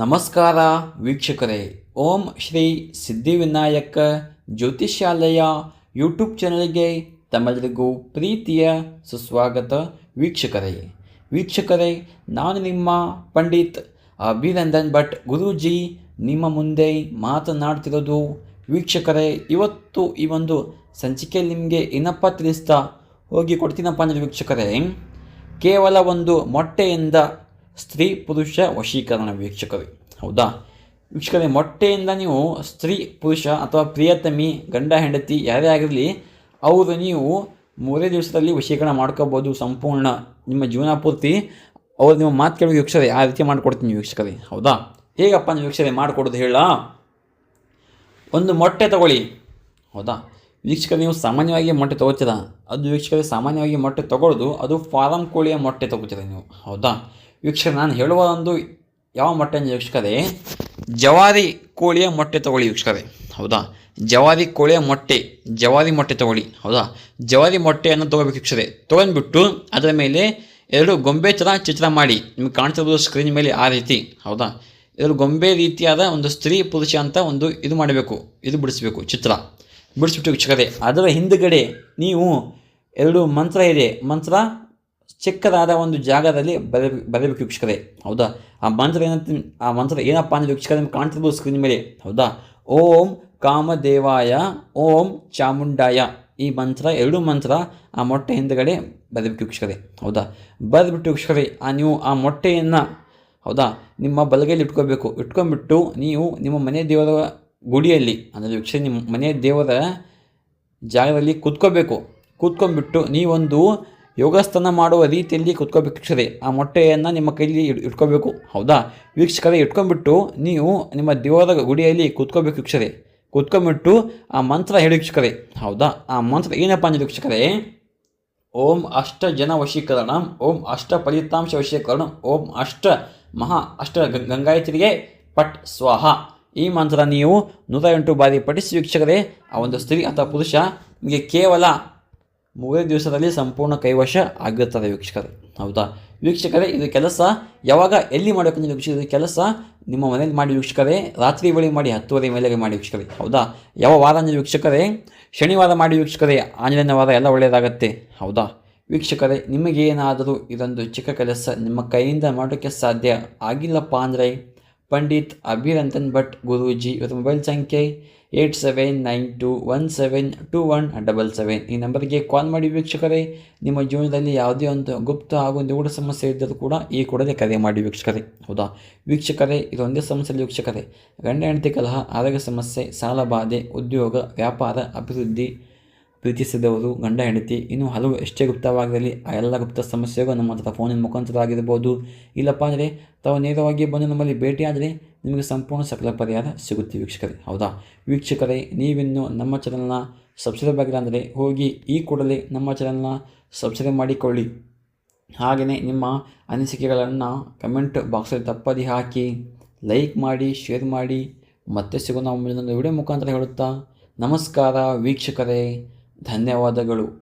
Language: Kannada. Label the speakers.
Speaker 1: ನಮಸ್ಕಾರ ವೀಕ್ಷಕರೇ. ಓಂ ಶ್ರೀ ಸಿದ್ಧಿವಿನಾಯಕ ಜ್ಯೋತಿಷ್ಯಾಲಯ ಯೂಟ್ಯೂಬ್ ಚಾನಲ್ಗೆ ತಮ್ಮೆಲ್ಲರಿಗೂ ಪ್ರೀತಿಯ ಸುಸ್ವಾಗತ ವೀಕ್ಷಕರೇ. ವೀಕ್ಷಕರೇ, ನಾನು ನಿಮ್ಮ ಪಂಡಿತ್ ಅಭಿನಂದನ್ ಭಟ್ ಗುರೂಜಿ. ನಿಮ್ಮ ಮುಂದೆ ಮಾತನಾಡ್ತಿರೋದು ವೀಕ್ಷಕರೇ, ಇವತ್ತು ಈ ಒಂದು ಸಂಚಿಕೆಯಲ್ಲಿ ನಿಮಗೆ ಏನಪ್ಪ ತಿಳಿಸ್ತಾ ಹೋಗಿ ಕೊಡ್ತೀನಪ್ಪ ಅಂದರೆ ವೀಕ್ಷಕರೇ, ಕೇವಲ ಒಂದು ಮೊಟ್ಟೆಯಿಂದ ಸ್ತ್ರೀ ಪುರುಷ ವಶೀಕರಣ ವೀಕ್ಷಕರು. ಹೌದಾ? ವೀಕ್ಷಕರೇ, ಮೊಟ್ಟೆಯಿಂದ ನೀವು ಸ್ತ್ರೀ ಪುರುಷ ಅಥವಾ ಪ್ರಿಯತಮಿ, ಗಂಡ, ಹೆಂಡತಿ ಯಾರೇ ಆಗಿರಲಿ, ಅವರು ನೀವು ಮೂರೇ ದಿವಸದಲ್ಲಿ ವಶೀಕರಣ ಮಾಡ್ಕೋಬೋದು ಸಂಪೂರ್ಣ ನಿಮ್ಮ ಜೀವನ ಪೂರ್ತಿ. ಅವ್ರು ನಿಮ್ಮ ಮಾತು ಕೇಳಿ ವೀಕ್ಷಕರೇ, ಆ ರೀತಿ ಮಾಡಿಕೊಡ್ತೀನಿ ವೀಕ್ಷಕರೇ. ಹೌದಾ? ಹೇಗಪ್ಪ ನೀವು ವೀಕ್ಷಕರೇ ಮಾಡಿಕೊಡೋದು ಹೇಳ? ಒಂದು ಮೊಟ್ಟೆ ತಗೊಳ್ಳಿ. ಹೌದಾ? ವೀಕ್ಷಕರು, ನೀವು ಸಾಮಾನ್ಯವಾಗಿ ಮೊಟ್ಟೆ ತಗೋತೀರಾ? ಅದು ವೀಕ್ಷಕರೇ, ಸಾಮಾನ್ಯವಾಗಿ ಮೊಟ್ಟೆ ತೊಗೊಳ್ಳೋದು ಅದು ಫಾರಂ ಕೋಳಿಯ ಮೊಟ್ಟೆ ತೊಗೋತೀರ ನೀವು? ಹೌದಾ? ವೀಕ್ಷಕ ನಾನು ಹೇಳುವ ಒಂದು ಯಾವ ಮೊಟ್ಟೆ ಅಂದರೆ ವೀಕ್ಷಕರೇ ಜವಾರಿ ಕೋಳಿಯ ಮೊಟ್ಟೆ ತಗೊಳ್ಳಿ ವೀಕ್ಷಕರೇ ಹೌದಾ? ಜವಾರಿ ಕೋಳಿಯ ಮೊಟ್ಟೆ, ಜವಾರಿ ಮೊಟ್ಟೆ ತಗೊಳ್ಳಿ. ಹೌದಾ? ಜವಾರಿ ಮೊಟ್ಟೆಯನ್ನು ತೊಗೋಬೇಕು ವೀಕ್ಷಕರೇ ತೊಗೊಂಡ್ಬಿಟ್ಟು ಅದರ ಮೇಲೆ ಎರಡು ಗೊಂಬೆ ಥರ ಚಿತ್ರ ಮಾಡಿ. ನಿಮ್ಗೆ ಕಾಣ್ತಿರೋದು ಸ್ಕ್ರೀನ್ ಮೇಲೆ ಆ ರೀತಿ. ಹೌದಾ? ಎರಡು ಗೊಂಬೆ ರೀತಿಯಾದ ಒಂದು ಸ್ತ್ರೀ ಪುರುಷ ಅಂತ ಒಂದು ಇದು ಮಾಡಬೇಕು. ಇದು ಬಿಡಿಸ್ಬೇಕು ಚಿತ್ರ. ಬಿಡಿಸ್ಬಿಟ್ಟು ವೀಕ್ಷಕರೇ ಅದರ ಹಿಂದುಗಡೆ ನೀವು ಎರಡು ಮಂತ್ರ ಇದೆ. ಮಂತ್ರ ಚಿಕ್ಕದಾದ ಒಂದು ಜಾಗದಲ್ಲಿ ಬರಬೇಕು ಬರಬೇಕು ವೀಕ್ಷಕರೇ. ಹೌದಾ? ಆ ಮಂತ್ರ ಏನಂತ, ಆ ಮಂತ್ರ ಏನಪ್ಪ ಅಂದರೆ ವೀಕ್ಷಕರೇ, ನಿಮ್ಗೆ ಕಾಣ್ತಿರ್ಬೋದು ಸ್ಕ್ರೀನ್ ಮೇಲೆ. ಹೌದಾ? ಓಂ ಕಾಮದೇವಾಯ, ಓಂ ಚಾಮುಂಡಾಯ. ಈ ಮಂತ್ರ, ಎರಡು ಮಂತ್ರ ಆ ಮೊಟ್ಟೆ ಹಿಂದಗಡೆ ಬರಬೇಕು ವೀಕ್ಷಕರೇ. ಹೌದಾ? ಬರೆದ್ಬಿಟ್ಟು ವೀಕ್ಷಕರೇ, ಆ ನೀವು ಆ ಮೊಟ್ಟೆಯನ್ನು, ಹೌದಾ? ನಿಮ್ಮ ಬಲಗೈಲಿ ಇಟ್ಕೋಬೇಕು. ಇಟ್ಕೊಂಡ್ಬಿಟ್ಟು ನೀವು ನಿಮ್ಮ ಮನೆ ದೇವರ ಗುಡಿಯಲ್ಲಿ, ಅಂದರೆ ವೀಕ್ಷಕರೇ, ನಿಮ್ಮ ಮನೆ ದೇವರ ಜಾಗದಲ್ಲಿ ಕೂತ್ಕೋಬೇಕು. ಕೂತ್ಕೊಂಡ್ಬಿಟ್ಟು ನೀವೊಂದು ಯೋಗಾಸನ ಮಾಡುವ ರೀತಿಯಲ್ಲಿ ಕೂತ್ಕೋಬೇಕು ಆ ಮೊಟ್ಟೆಯನ್ನು ನಿಮ್ಮ ಕೈಯಲ್ಲಿ ಇಟ್ಕೋಬೇಕು. ಹೌದಾ? ವೀಕ್ಷಕರೇ, ಇಟ್ಕೊಂಡ್ಬಿಟ್ಟು ನೀವು ನಿಮ್ಮ ದೇವರ ಗುಡಿಯಲ್ಲಿ ಕುತ್ಕೋಬೇಕು ವೀಕ್ಷಕರೇ ಕೂತ್ಕೊಂಬಿಟ್ಟು ಆ ಮಂತ್ರ ಹೇಳಿ ವೀಕ್ಷಕರೇ. ಹೌದಾ? ಆ ಮಂತ್ರ ಏನಪ್ಪ ಅಂದರೆ ವೀಕ್ಷಕರೇ, ಓಂ ಅಷ್ಟ ಜನ ವಶೀಕರಣ, ಓಂ ಅಷ್ಟ ಫಲಿತಾಂಶ ವಶೀಕರಣ, ಓಂ ಅಷ್ಟ ಮಹಾ ಅಷ್ಟ ಗಂಗಾಯತ್ರಿಗೆ ಪಟ್ ಸ್ವಾಹ. ಈ ಮಂತ್ರ ನೀವು ನೂರ ಎಂಟು ಬಾರಿ ಪಠಿಸಿ ವೀಕ್ಷಕರೇ, ಆ ಒಂದು ಸ್ತ್ರೀ ಅಥವಾ ಪುರುಷ ನಿಮಗೆ ಕೇವಲ ಮೂರೇ ದಿವಸದಲ್ಲಿ ಸಂಪೂರ್ಣ ಕೈವಶ ಆಗಿರುತ್ತದೆ ವೀಕ್ಷಕರೇ. ಹೌದಾ? ವೀಕ್ಷಕರೇ, ಇದು ಕೆಲಸ ಯಾವಾಗ ಎಲ್ಲಿ ಮಾಡಬೇಕು ನೀವು ವೀಕ್ಷಿಸಿದ ಕೆಲಸ ನಿಮ್ಮ ಮನೆಯಲ್ಲಿ ಮಾಡಿ ವೀಕ್ಷಕರೇ, ರಾತ್ರಿ ವೇಳೆ ಮಾಡಿ, ಹತ್ತುವರೆ ಮೇಲೆಗೆ ಮಾಡಿ ವೀಕ್ಷಕರೇ. ಹೌದಾ? ಯಾವ ವಾರ ಅಂದರೆ ವೀಕ್ಷಕರೇ, ಶನಿವಾರ ಮಾಡಿ ವೀಕ್ಷಕರೇ, ಆಂಜನೇಯನ ವಾರ ಎಲ್ಲ ಒಳ್ಳೆಯದಾಗತ್ತೆ. ಹೌದಾ? ವೀಕ್ಷಕರೇ ನಿಮಗೇನಾದರೂ ಇದೊಂದು ಚಿಕ್ಕ ಕೆಲಸ ನಿಮ್ಮ ಕೈಯಿಂದ ಮಾಡೋಕ್ಕೆ ಸಾಧ್ಯ ಆಗಿಲ್ಲಪ್ಪ ಅಂದರೆ, ಪಂಡಿತ್ ಅಭಿರಂತನ್ ಭಟ್ ಗುರೂಜಿ ಇವರ ಮೊಬೈಲ್ ಸಂಖ್ಯೆ eight seven nine two one seven two one double seven ಈ ನಂಬರ್ಗೆ ಕಾಲ್ ಮಾಡಿ ವೀಕ್ಷಕರೇ, ನಿಮ್ಮ ಜೀವನದಲ್ಲಿ ಯಾವುದೇ ಒಂದು ಗುಪ್ತ ಹಾಗೂ ನಿಗೂಢ ಸಮಸ್ಯೆ ಇದ್ದರೂ ಕೂಡ ಈ ಕೂಡಲೇ ಕರೆ ಮಾಡಿ ವೀಕ್ಷಕರೇ. ಹೌದಾ? ವೀಕ್ಷಕರೇ, ಇದೊಂದೇ ಸಮಸ್ಯೆ ಇಲ್ಲ ವೀಕ್ಷಕರೇ. ಗಂಡ ಹೆಂಡತಿ ಕಲಹ, ಆರೋಗ್ಯ ಸಮಸ್ಯೆ, ಸಾಲ ಬಾಧೆ, ಉದ್ಯೋಗ, ವ್ಯಾಪಾರ, ಅಭಿವೃದ್ಧಿ ಪ್ರೀತಿಸಿದವರು ಗಂಡ ಹೆಂಡತಿ. ಇನ್ನು ಹಲವು ಎಷ್ಟೇ ಗುಪ್ತವಾಗಿರಲಿ ಆ ಎಲ್ಲ ಗುಪ್ತ ಸಮಸ್ಯೆಗೂ ನಮ್ಮ ಹತ್ರ ಫೋನಿನ ಮುಖಾಂತರ ಆಗಿರ್ಬೋದು ಇಲ್ಲಪ್ಪ ಅಂದರೆ, ತಾವು ನೇರವಾಗಿ ಬಂದು ನಮ್ಮಲ್ಲಿ ಭೇಟಿಯಾದರೆ ನಿಮಗೆ ಸಂಪೂರ್ಣ ಸಕಲ ಪರಿಹಾರ ಸಿಗುತ್ತೆ ವೀಕ್ಷಕರೇ. ಹೌದಾ? ವೀಕ್ಷಕರೇ, ನೀವಿನ್ನು ನಮ್ಮ ಚಾನಲ್ನ ಸಬ್ಸ್ಕ್ರೈಬ್ ಆಗಿಲ್ಲ ಅಂದರೆ ಹೋಗಿ ಈ ಕೂಡಲೇ ನಮ್ಮ ಚಾನಲ್ನ ಸಬ್ಸ್ಕ್ರೈಬ್ ಮಾಡಿಕೊಳ್ಳಿ. ಹಾಗೆಯೇ ನಿಮ್ಮ ಅನಿಸಿಕೆಗಳನ್ನು ಕಮೆಂಟ್ ಬಾಕ್ಸಲ್ಲಿ ತಪ್ಪದಿ ಹಾಕಿ ಲೈಕ್ ಮಾಡಿ ಶೇರ್ ಮಾಡಿ. ಮತ್ತೆ ಸಿಗೋಣ ಮುಂದಿನ ವಿಡಿಯೋ ಮುಖಾಂತರ ಹೇಳುತ್ತಾ, ನಮಸ್ಕಾರ ವೀಕ್ಷಕರೇ. ಧನ್ಯವಾದಗಳು.